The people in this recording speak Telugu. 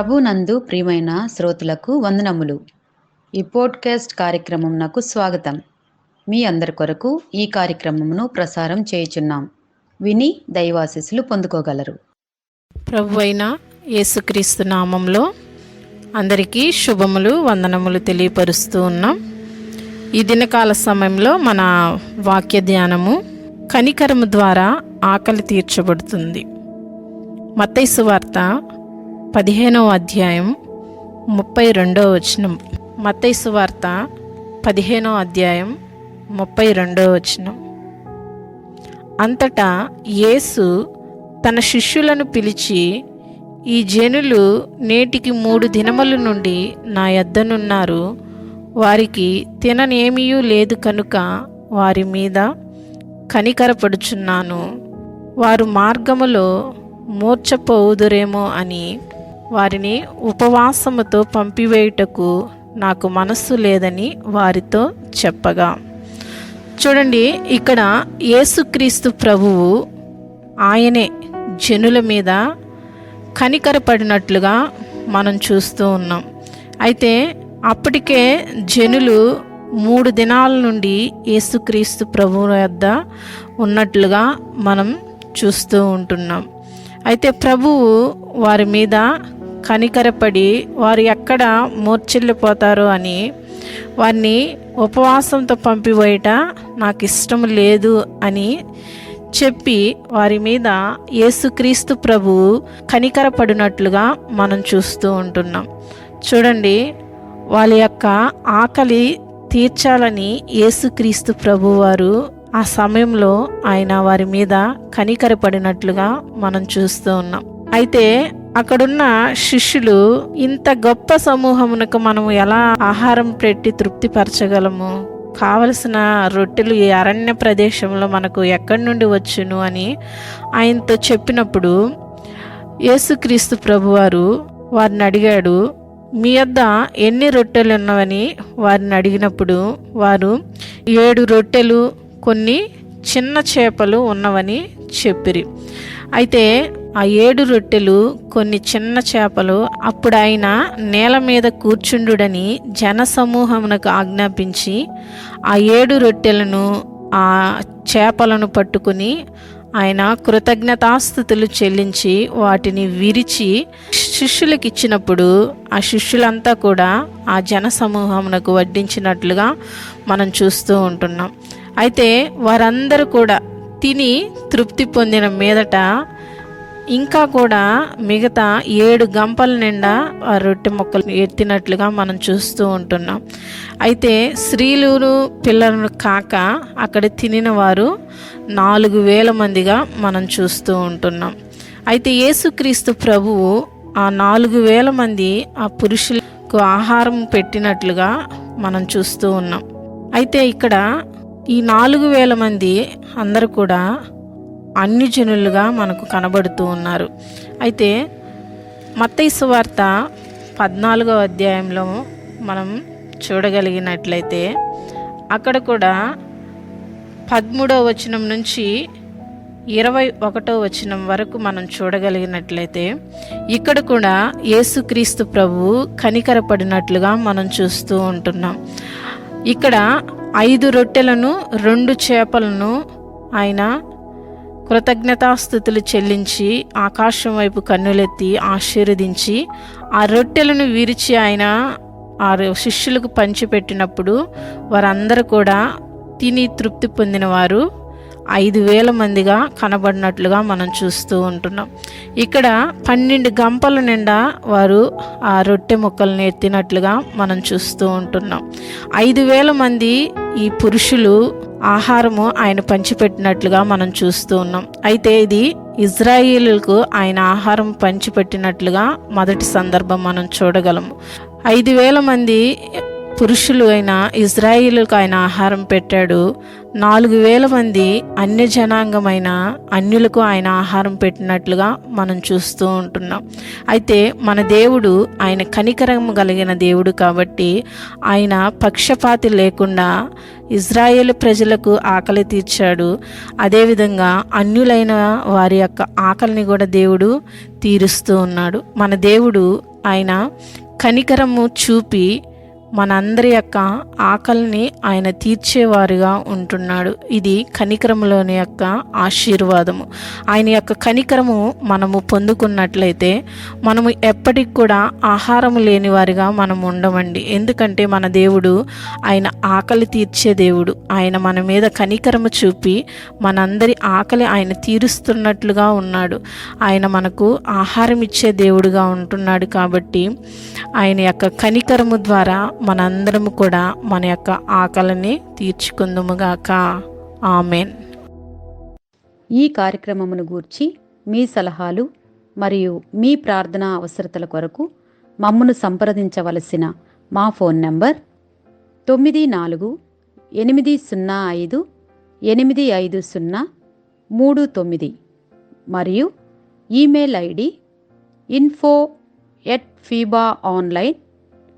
ప్రభునందు ప్రియమైన శ్రోతలకు వందనములు. ఈ పోడ్కాస్ట్ కార్యక్రమం నాకు స్వాగతం. మీ అందరి కొరకు ఈ కార్యక్రమమును ప్రసారం చేయుచున్నాం. విని దైవాశీస్సులు పొందుకోగలరు. ప్రభు అయిన యేసుక్రీస్తు నామంలో అందరికీ శుభములు వందనములు తెలియపరుస్తూ ఉన్నాం. ఈ దినకాల సమయంలో మన వాక్య ధ్యానము కనికరము ద్వారా ఆకలి తీర్చబడుతుంది. మత్తైసు వార్త పదిహేనవ అధ్యాయం ముప్పై రెండవ వచనం. మత్తైసు వార్త పదిహేనవ అధ్యాయం ముప్పై రెండవ వచనం. అంతటా యేసు తన శిష్యులను పిలిచి ఈ జనులు నేటికి మూడు దినముల నుండి నా ఎద్దనున్నారు వారికి తిననేమియూ లేదు కనుక వారి మీద కనికరపడుచున్నాను. వారు మార్గములో మూర్చపోవుదురేమో అని వారిని ఉపవాసముతో పంపివేయుటకు నాకు మనస్సు లేదని వారితో చెప్పగా. చూడండి ఇక్కడ యేసుక్రీస్తు ప్రభువు ఆయనే జనుల మీద కనికరపడినట్లుగా మనం చూస్తూ ఉన్నాం. అయితే అప్పటికే జనులు మూడు దినాల నుండి యేసుక్రీస్తు ప్రభువు వద్ద ఉన్నట్లుగా మనం చూస్తూ ఉంటున్నాం. అయితే ప్రభువు వారి మీద కనికరపడి వారు ఎక్కడ మూర్చిల్లిపోతారో అని వారిని ఉపవాసంతో పంపివేయట నాకు ఇష్టం లేదు అని చెప్పి వారి మీద యేసుక్రీస్తు ప్రభు కనికరపడినట్లుగా మనం చూస్తూ ఉంటున్నాం. చూడండి వాళ్ళ యొక్క ఆకలి తీర్చాలని యేసుక్రీస్తు ప్రభు వారు ఆ సమయంలో ఆయన వారి మీద కనికరపడినట్లుగా మనం చూస్తూ ఉన్నాం. అయితే అక్కడున్న శిష్యులు ఇంత గొప్ప సమూహమునకు మనము ఎలా ఆహారం పెట్టి తృప్తిపరచగలము? కావలసిన రొట్టెలు ఈ అరణ్య ప్రదేశంలో మనకు ఎక్కడి నుండి వచ్చును అని ఆయనతో చెప్పినప్పుడు యేసుక్రీస్తు ప్రభువారు వారిని అడిగాడు మీ వద్ద ఎన్ని రొట్టెలు ఉన్నవని? వారిని అడిగినప్పుడు వారు ఏడు రొట్టెలు కొన్ని చిన్న చేపలు ఉన్నవని చెప్పిరి. అయితే ఆ ఏడు రొట్టెలు కొన్ని చిన్న చేపలు అప్పుడు ఆయన నేల మీద కూర్చుండుడని జనసమూహమునకు ఆజ్ఞాపించి ఆ ఏడు రొట్టెలను ఆ చేపలను పట్టుకుని ఆయన కృతజ్ఞతాస్థుతులు చెల్లించి వాటిని విరిచి శిష్యులకు ఇచ్చినప్పుడు ఆ శిష్యులంతా కూడా ఆ జనసమూహమునకు వడ్డించినట్లుగా మనం చూస్తూ ఉంటున్నాం. అయితే వారందరూ కూడా తిని తృప్తి పొందిన మీదట ఇంకా కూడా మిగతా ఏడు గంపల నిండా ఆ రొట్టె మొక్కలు ఎత్తినట్లుగా మనం చూస్తూ ఉంటున్నాం. అయితే స్త్రీలు పిల్లలను కాక అక్కడ తినిన వారు నాలుగు వేల మందిగా మనం చూస్తూ ఉంటున్నాం. అయితే యేసుక్రీస్తు ప్రభువు ఆ నాలుగు వేల మంది ఆ పురుషులకు ఆహారం పెట్టినట్లుగా మనం చూస్తూ ఉన్నాం. అయితే ఇక్కడ ఈ నాలుగు వేల మంది అందరు కూడా అన్ని జనులుగా మనకు కనబడుతూ ఉన్నారు. అయితే మత్తైసు వార్త పద్నాలుగో అధ్యాయంలో మనం చూడగలిగినట్లయితే అక్కడ కూడా పదమూడవ వచనం నుంచి ఇరవై ఒకటో వచనం వరకు మనం చూడగలిగినట్లయితే ఇక్కడ కూడా యేసుక్రీస్తు ప్రభు కనికరపడినట్లుగా మనం చూస్తూ ఉంటున్నాం. ఇక్కడ ఐదు రొట్టెలను రెండు చేపలను ఆయన కృతజ్ఞతాస్థుతులు చెల్లించి ఆకాశం వైపు కన్నులెత్తి ఆశీర్వదించి ఆ రొట్టెలను విరిచి ఆయన ఆ శిష్యులకు పంచిపెట్టినప్పుడు వారందరూ కూడా తిని తృప్తి పొందినవారు ఐదు వేల మందిగా కనబడినట్లుగా మనం చూస్తూ ఉంటున్నాం. ఇక్కడ పన్నెండు గంపల నిండా వారు ఆ రొట్టె ముక్కలను ఎత్తినట్లుగా మనం చూస్తూ ఉంటున్నాం. ఐదు వేల మంది ఈ పురుషులు ఆహారము ఆయన పంచిపెట్టినట్లుగా మనం చూస్తూ ఉన్నాం. అయితే ఇది ఇజ్రాయిలుకు ఆయన ఆహారం పంచిపెట్టినట్లుగా మొదటి సందర్భం మనం చూడగలము. ఐదు వేల మంది పురుషులు అయిన ఇజ్రాయిలకు ఆయన ఆహారం పెట్టాడు. నాలుగు వేల మంది అన్య జనాంగమైన అన్యులకు ఆయన ఆహారం పెట్టినట్లుగా మనం చూస్తూ ఉంటున్నాం. అయితే మన దేవుడు ఆయన కనికరం కలిగిన దేవుడు కాబట్టి ఆయన పక్షపాతి లేకుండా ఇజ్రాయేల్ ప్రజలకు ఆకలి తీర్చాడు. అదేవిధంగా అన్యులైన వారి యొక్క ఆకలిని కూడా దేవుడు తీరుస్తూ ఉన్నాడు. మన దేవుడు ఆయన కనికరము చూపి మనందరి యొక్క ఆకలిని ఆయన తీర్చేవారుగా ఉంటున్నాడు. ఇది కనికరములోని యొక్క ఆశీర్వాదము. ఆయన యొక్క కనికరము మనము పొందుకున్నట్లయితే మనము ఎప్పటికి కూడా ఆహారము లేని వారిగా మనం ఉండమండి. ఎందుకంటే మన దేవుడు ఆయన ఆకలి తీర్చే దేవుడు. ఆయన మన మీద కనికరము చూపి మనందరి ఆకలి ఆయన తీరుస్తున్నట్లుగా ఉన్నాడు. ఆయన మనకు ఆహారం ఇచ్చే దేవుడుగా ఉంటున్నాడు కాబట్టి ఆయన యొక్క కనికరము ద్వారా మనందరము కూడా మన యొక్క ఆకలిని తీర్చుకుందుముగాక ఆమెన్. ఈ కార్యక్రమమును గూర్చి మీ సలహాలు మరియు మీ ప్రార్థనా అవసరతల కొరకు మమ్మను సంప్రదించవలసిన మా ఫోన్ నంబర్ తొమ్మిది నాలుగు ఎనిమిది సున్నా ఐదు ఎనిమిది ఐదు సున్నా మూడు తొమ్మిది మరియు email ID info at FIBA online